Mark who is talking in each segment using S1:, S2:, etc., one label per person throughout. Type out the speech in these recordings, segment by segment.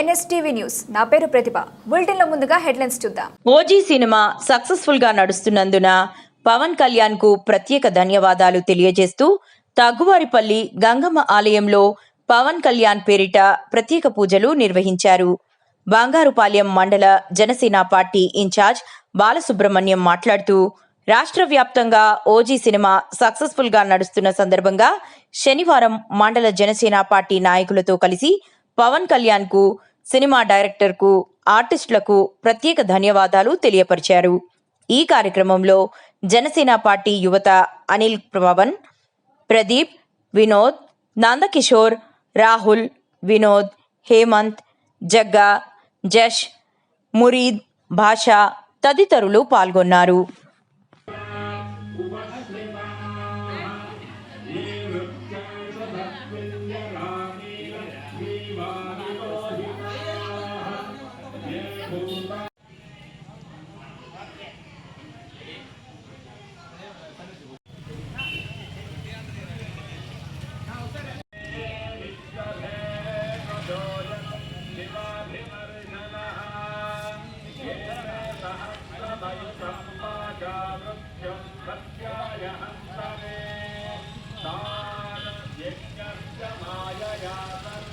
S1: NSTV news. నా పేరు ప్రతిభ. బులెటిన్లో ముందుగా హెడ్లైన్స్ చూద్దాం.
S2: ఓజీ సినిమా సక్సెస్ఫుల్గా నడుస్తున్నందున పవన్ కళ్యాణ్కు ప్రత్యేక ధన్యవాదాలు తెలియజేస్తూ తగ్గువారిపల్లి గంగమ్మ ఆలయంలో పవన్ కళ్యాణ్ పేరిట ప్రత్యేక పూజలు నిర్వహించారు. బంగారుపాలెం మండల జనసేన పార్టీ ఇన్ఛార్జ్ బాలసుబ్రహ్మణ్యం మాట్లాడుతూ రాష్ట్ర వ్యాప్తంగా ఓజీ సినిమా సక్సెస్ఫుల్గా నడుస్తున్న సందర్భంగా శనివారం మండల జనసేన పార్టీ నాయకులతో కలిసి పవన్ కళ్యాణ్కు సినిమా డైరెక్టర్కు ఆర్టిస్టులకు ప్రత్యేక ధన్యవాదాలు తెలియపరిచారు. ఈ కార్యక్రమంలో జనసేన పార్టీ యువత అనిల్ పవన్ ప్రదీప్ వినోద్ నందకిషోర్ రాహుల్ వినోద్ హేమంత్ జగ్గా జష్ మురీద్ భాషా తదితరులు పాల్గొన్నారు.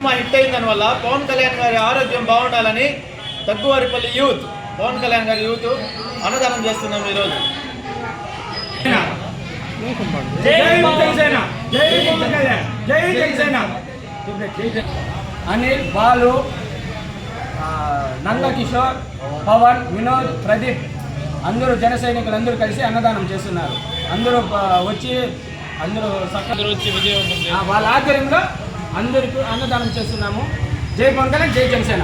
S3: సినిమా హిట్ అయిన దానివల్ల. పవన్ కళ్యాణ్ గారి ఆరోగ్యం బాగుండాలని తగ్గువారిపల్లి యూత్ పవన్ కళ్యాణ్ గారి యూత్ అన్నదానం చేస్తున్నాం ఈరోజు.
S4: జై జనసేన జై పవన్ కళ్యాణ్. జై జనసేన అనిల్ బాలు నందకిషోర్ పవన్ వినోద్ ప్రదీప్ అందరూ జన సైనికులు అందరూ కలిసి అన్నదానం చేస్తున్నారు. అందరూ వచ్చి అందరూ చక్కగా వచ్చి విజయవంతం వాళ్ళ ఆధ్వర్యంలో అందరికీ అన్నదానం చేస్తున్నాము. జై పవన్ కళ్యాణ్ జై జనసేన.